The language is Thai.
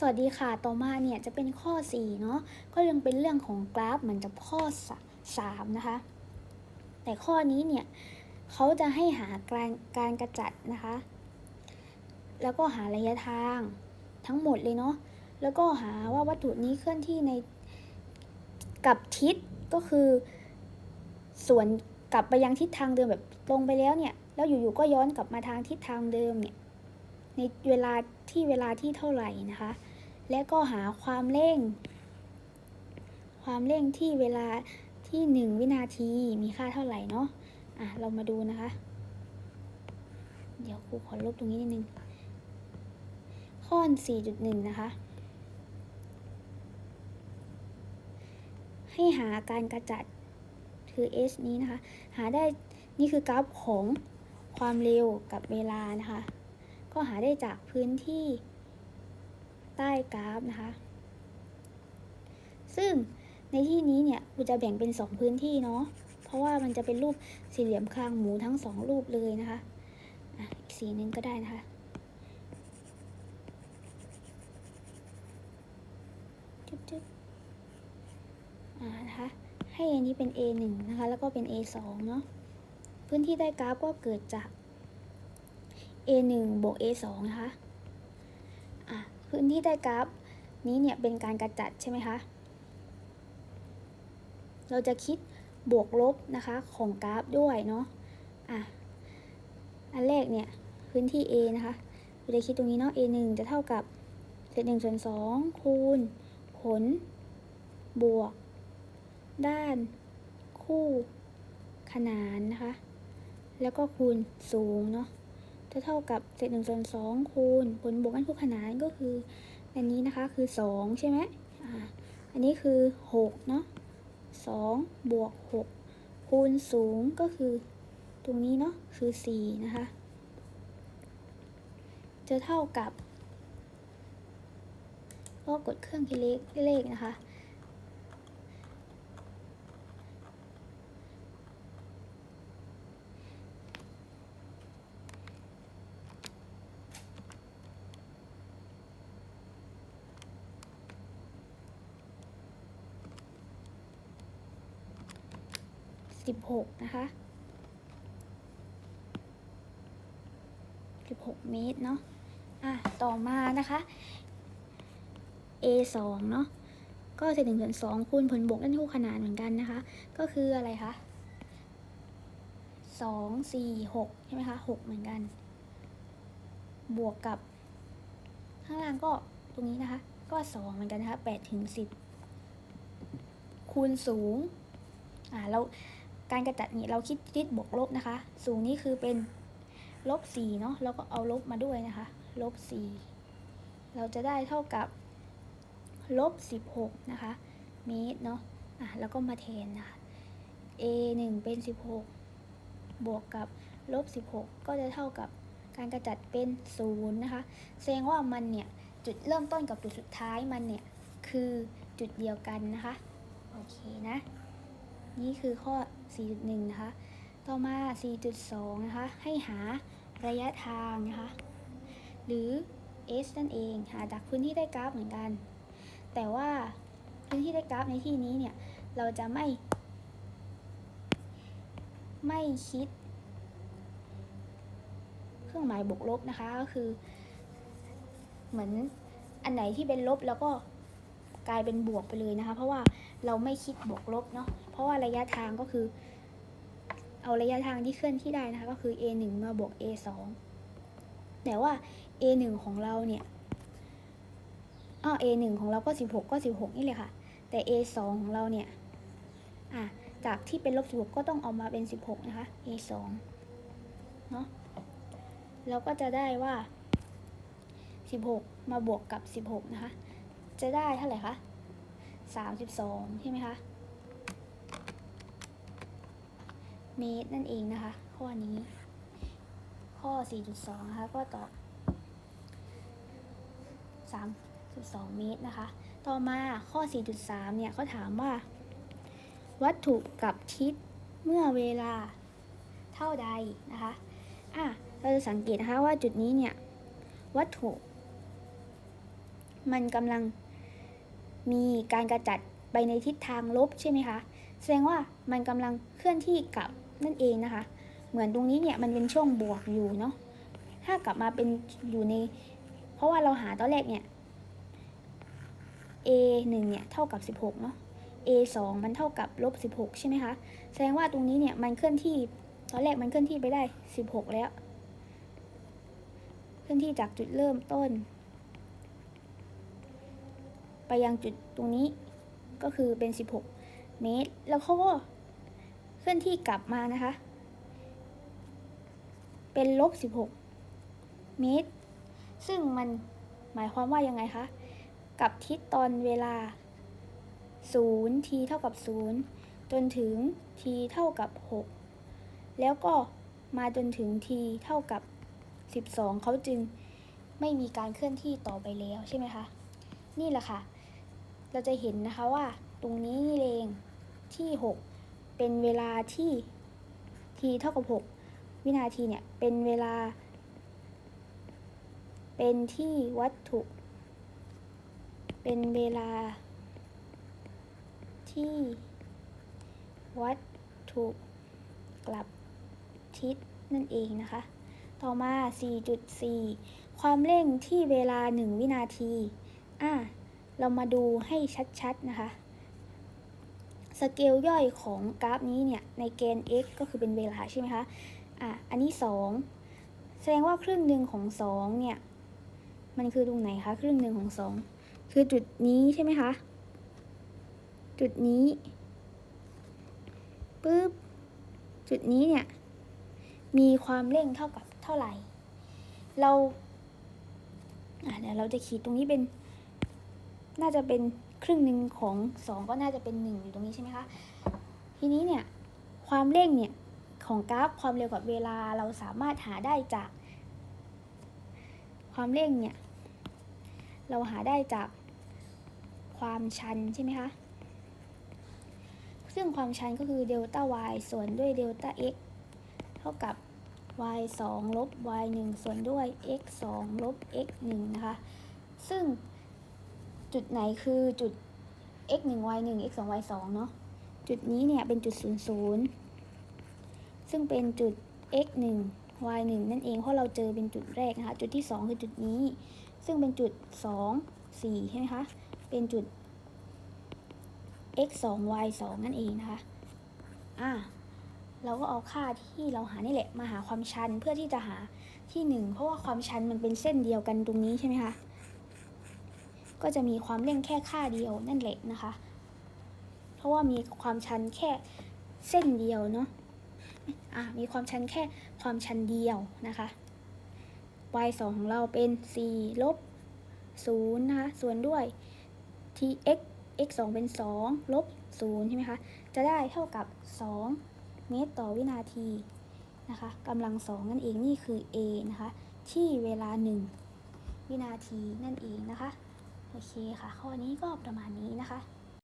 สวัสดีค่ะต่อมาเนี่ยจะเป็นข้อ 4 เนาะก็ยังเป็นเรื่องของกราฟเหมือนกับข้อ 3 นะคะ แต่ข้อนี้เนี่ยเขาจะให้หาการการกระจัดนะคะ แล้วก็หาระยะทางทั้งหมดเลยเนาะแล้วก็หาว่าวัตถุนี้เคลื่อนที่ในกับทิศก็คือส่วนกลับไปยังทิศทางเดิมแบบตรงไปแล้วเนี่ยแล้วอยู่ๆก็ย้อนกลับมาทางทิศทางเดิมเนี่ยในเวลาที่เวลาที่เท่าไหร่นะคะ และก็หาความเร่ง ความเร่งที่เวลาที่ 1 วินาทีมีค่าเท่าไหร่เนาะอะเรามาดูนะคะ เดี๋ยวครูขอลบตรงนี้นิดนึง ข้อ 4.1 นะคะ ให้หาการกระจัดคือ s นี้นะคะ หาได้นี่คือกราฟของความเร็วกับเวลานะคะ ก็หาได้จากพื้นที่ ใต้กราฟนะคะ ซึ่งในที่นี้เนี่ยครูจะแบ่งเป็น 2 พื้นที่เนาะ เพราะว่ามันจะเป็นรูปสี่เหลี่ยมคางหมูทั้ง 2 รูปเลยนะคะอะอีกสีหนึ่งก็ได้นะคะจุ๊บจุ๊บอ่านะคะ ให้อันนี้เป็น A1 นะคะ แล้วก็เป็น A2 เนาะ พื้นที่ใต้กราฟก็เกิดจาก A1 บวก A2 นะคะ พื้นที่ใต้กราฟนี้เนี่ยเป็นการกระจัดใช่ไหมคะ เราจะคิดบวกลบนะคะของกราฟด้วยเนาะ อะ อันแรกเนี่ยพื้นที่ A นะคะ เราจะคิดตรงนี้เนาะ A1 จะเท่ากับเศษ1ส่วน2คูณผล บวก ด้าน คู่ ขนานนะคะ แล้วก็คูณสูงเนาะ จะเท่ากับเศษหนึ่งส่วนสองคูณผลบวกกันคู่ขนานก็คือ อันนี้นะคะคือสองใช่ไหมอ่าอันนี้คือหกเนาะสองบวกหกคูณสูงก็คือตรงนี้เนาะคือสี่นะคะ จะเท่ากับก็กดเครื่องคิดเลขเลขนะคะ สิบหกนะคะสิบหกเมตรเนาะอะต่อมานะคะ A สองเนาะก็เศษหนึ่งส่วนสองคูณผลบวกด้านคู่ขนานเหมือนกันนะคะ ก็คืออะไรคะสองสี่หกใช่ไหมคะหกเหมือนกัน บวกกับ ข้างล่างก็ตรงนี้นะคะ ก็สองเหมือนกันนะคะแปดถึงสิบคูณสูงอ่าเรา การกระจัดนี้เราคิดทิศบวกลบนะคะ สูงนี้คือเป็นลบสี่เนาะเราก็เอาลบมาด้วยนะคะ ลบสี่เราจะได้เท่ากับลบสิบหกนะคะเมตรเนาะอะแล้วก็มาแทนนะคะ a หนึ่งเป็นสิบหกบวกกับลบสิบหกก็จะเท่ากับการกระจัดเป็นศูนย์นะคะแสดงว่ามันเนี่ยจุดเริ่มต้นกับจุดสุดท้ายมันเนี่ยคือจุดเดียวกันนะคะ โอเคนะ นี่คือข้อ 4.1 นะคะ ต่อมา 4.2 นะคะ ให้หาระยะทางนะคะ หรือ s นั่นเอง หาจากพื้นที่ได้กราฟเหมือนกัน แต่ว่าพื้นที่ได้กราฟในที่นี้เนี่ย เราจะไม่ ไม่คิด เครื่องหมายบวกลบนะคะ ก็คือ เหมือนอันไหนที่เป็นลบแล้วก็ กลายเป็นบวกไปเลยนะคะ เพราะว่าเราไม่คิดบวกลบเนาะเพราะว่าระยะทางก็คือ เอาระยะทางที่เคลื่อนที่ได้นะคะ ก็คือ a 1มาบวก a 2แต่ว่า a 1ของเราเนี่ยอ้อ a 1ของเราก็ 16 ก็ 16 นี่เลยค่ะ แต่ a 2ของเราเนี่ยอะจากที่เป็นลบ16 ก็ต้องเอามาเป็น 16 นะคะ a 2เนาะแล้วก็จะได้ว่า 16 มาบวกกับ 16 นะคะ จะได้เท่าไหร่คะ32ใช่ไหมคะ เมตรนั่นเองนะคะ ข้อนี้ ข้อ4.2นะคะ ก็ตอบ3.2เมตรนะคะ ต่อมาข้อ4.3เนี่ยเขาถามว่า วัตถุกับทิศเมื่อเวลาเท่าใดนะคะ อะ เราจะสังเกตนะคะว่าจุดนี้เนี่ย วัตถุ มันกำลัง มีการกระจัดไปในทิศทางลบใช่ไหมคะ แสดงว่ามันกำลังเคลื่อนที่กลับนั่นเองนะคะ เหมือนตรงนี้เนี่ยมันเป็นช่วงบวกอยู่เนาะ ถ้ากลับมาเป็นอยู่ใน เพราะว่าเราหาตอนแรกเนี่ย a 1เนี่ยเท่ากับ 16 เนาะ a 2มันเท่ากับลบ16 ใช่ไหมคะ แสดงว่าตรงนี้เนี่ยมันเคลื่อนที่ตอนแรกมันเคลื่อนที่ไปได้ 16 แล้ว เคลื่อนที่จากจุดเริ่มต้น ไปยังจุดตรงนี้ก็คือเป็น 16 เมตร แล้วเขาก็เคลื่อนที่กลับมานะคะ เป็นลบ 16 เมตร ซึ่งมันหมายความว่ายังไงคะ กับทิศตอนเวลา 0 t เท่ากับ 0 จนถึง t เท่ากับ 6 แล้วก็มาจนถึง t เท่ากับ 12 เขาจึงไม่มีการเคลื่อนที่ต่อไปแล้วใช่ไหมคะ นี่แหละค่ะ เราจะเห็นนะคะว่าตรงนี้นี่เองที่ 6 เป็นเวลาที่ t เท่ากับ 6 วินาทีเนี่ยเป็นเวลา เป็นที่วัตถุ เป็นเวลา ที่วัตถุกลับทิศนั่นเองนะคะ ต่อมา 4.4 ความเร่งที่เวลา 1 วินาที อะ เรามาดูให้ชัดๆนะคะ สเกลย่อยของกราฟนี้เนี่ย ในแกน x ก็คือเป็นเวลาใช่ไหมคะ อะ อันนี้ 2 แสดงว่าครึ่งหนึ่งของ 2 เนี่ย มันคือตรงไหนคะครึ่งหนึ่งของ 2 คือจุดนี้ใช่ไหมคะ จุดนี้ปึ๊บ จุดนี้เนี่ย มีความเร่งเท่ากับเท่าไหร่ เราอะเดี๋ยวเราจะขีดตรงนี้เป็น น่าจะเป็นครึ่งหนึ่งของสองก็น่าจะเป็นหนึ่งอยู่ตรงนี้ใช่ไหมคะ ทีนี้เนี่ยความเร่งเนี่ยของกราฟความเร็วกับเวลาเราสามารถหาได้จาก ความเร่งเนี่ยเราหาได้จากความชันใช่ไหมคะ ซึ่งความชันก็คือเดลต้า y ส่วนด้วยเดลต้า x เท่ากับ y 2ลบ y 1ส่วนด้วย x 2ลบ x 1นะคะ ซึ่ง จุดไหนคือจุด x 1 y 1 x 2 y 2เนาะ จุดนี้เนี่ยเป็นจุด 0 0 ซึ่งเป็นจุด x 1 y 1นั่นเอง เพราะเราเจอเป็นจุดแรกนะคะ จุดที่ 2 คือจุดนี้ ซึ่งเป็นจุด 2 4 ใช่ไหมคะ เป็นจุด x 2 y 2นั่นเองนะคะ อ่าเราก็เอาค่าที่เราหานี่แหละมาหาความชันเพื่อที่จะหาที่หนึ่งเพราะว่าความชันมันเป็นเส้นเดียวกันตรงนี้ใช่ไหมคะ ก็จะมีความเร่งแค่ค่าเดียวนั่นแหละนะคะ เพราะว่ามีความชันแค่เส้นเดียวเนาะอะมีความชันแค่ความชันเดียวนะคะ y 2ของเราเป็น4ลบ0นะคะ ส่วนด้วย t x x 2เป็น 2 ลบ0ใช่ไหมคะ จะได้เท่ากับ 2 เมตรต่อวินาทีนะคะกำลัง 2 นั่นเองนี่คือ a นะคะ ที่เวลา 1 วินาทีนั่นเองนะคะ โอเคค่ะ ข้อนี้ก็ประมาณนี้นะคะ